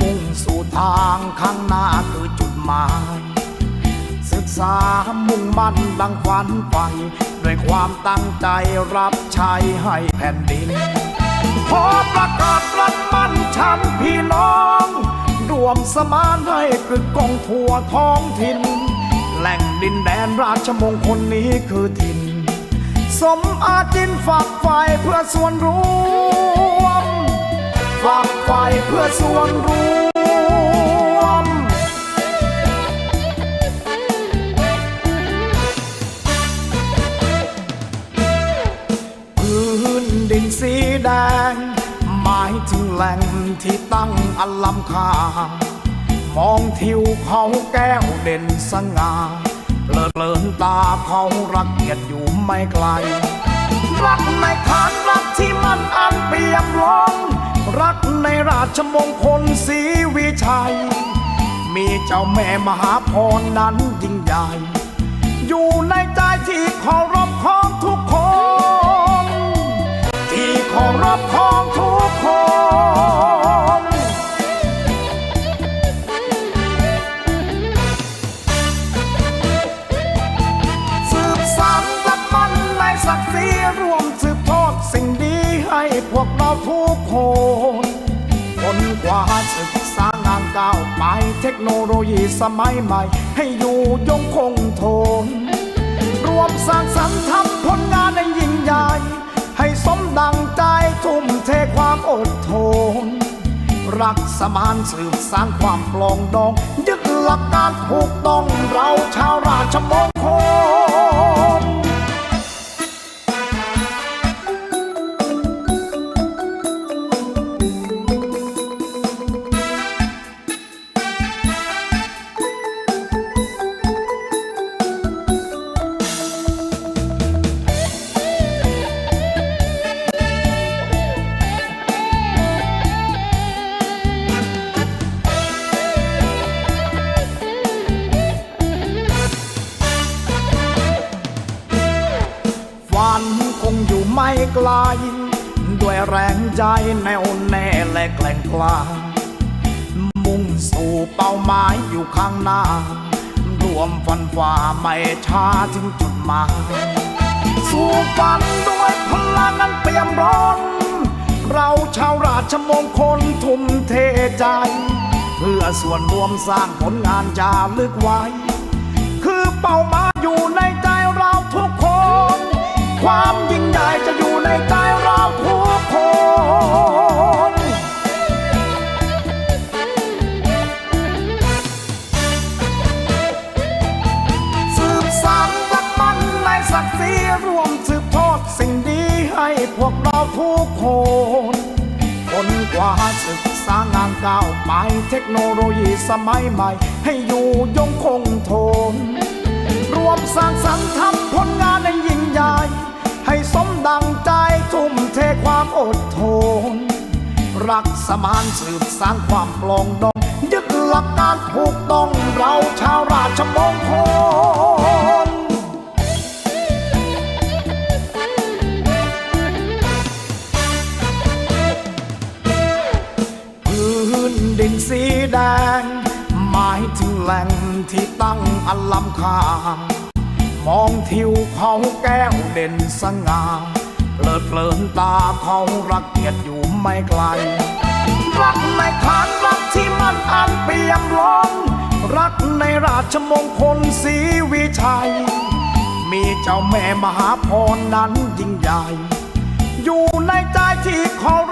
มุ่งสู่ทางข้างหน้าคือจุดหมาย ศึกษามุ่งมั่นดังฝันใฝ่ด้วยความตั้งใจรับใช้ให้แผ่นดิน ขอประกาศรัดมั่นฉันพี่น้อง รวมสมานให้กึกกองทั่วท้องถิ่น แหล่งดินแดนราชมงคลนี้คือถิ่น สมอาจินฝักไฟเพื่อส่วนรู้ ส่วนรวม พื้นดินสีแดง หมายถึงแหล่งที่ตั้งอันลำคามองทิวเขาแก้วเด่นสง่าเลิดเลินตาเขารักเกียรติอยู่ไม่ไกล รักในฐานรักที่มันอันเปี ชมงคลศรีวิชัย มีเจ้าแม่มหาพรนั้นยิ่งใหญ่ อยู่ในใจที่เคารพของทุกคน ที่เคารพของทุกคนสืบสานและมันในศักดิ์ศรีรวมสืบทอดสิ่งดีให้พวกเราทุกคน นกว่าศึกษางานก้าวไปเทคโนโลยีสมัยใหม่ ให้อยู่ยงคงทนรวมสร้างสรรค์ทำผลงานในยิ่งใหญ่ ให้สมดังใจทุ่มเทความอดทน รักสมานสืบสร้างความปลองดอง ยึดหลักการถูกต้องเราชาวราชมงคล ฝันคงอยู่ไม่ไกล ด้วยแรงใจแน่วแน่และแกล่งกล้า มุ่งสู่เป้าหมายอยู่ข้างหน้า รวมฟันฝ่าไม่ช้าถึงจุดหมายสู่ฝันด้วยพลังอันเปี่ยมร้อน เราชาวราชมงคลทุ่มเทใจ เพื่อส่วนรวมสร้างผลงานจารึกไว้ คือเป้าหมาย ศักดิ์ศรีรวมสืบทอดสิ่งดีให้พวกเราทุกคนคนกว่าศึกษางานก้าวไปเทคโนโลยีสมัยใหม่ ให้อยู่ยงคงทน รวมสร้างสรรค์ทำผลงานในยิ่งใหญ่ ให้สมดังใจทุ่มเทความอดทน รักสมานสืบสานความปลองดองยึดหลักการถูกต้องเราชา แดง หมายถึงแหล่งที่ตั้งอันล้ำค่ามองทิวเขาแก้วเด่นสง่าเพลิดเพลินตาเขารักเกียรติอยู่ไม่ไกล รักในฐานรักที่มันอันเปี่ยมล้นรักในราชมงคลศรีวิชัย มีเจ้าแม่มหาพรนั้นยิ่งใหญ่ อยู่ในใจที่เคารพของทุกคนที่เคา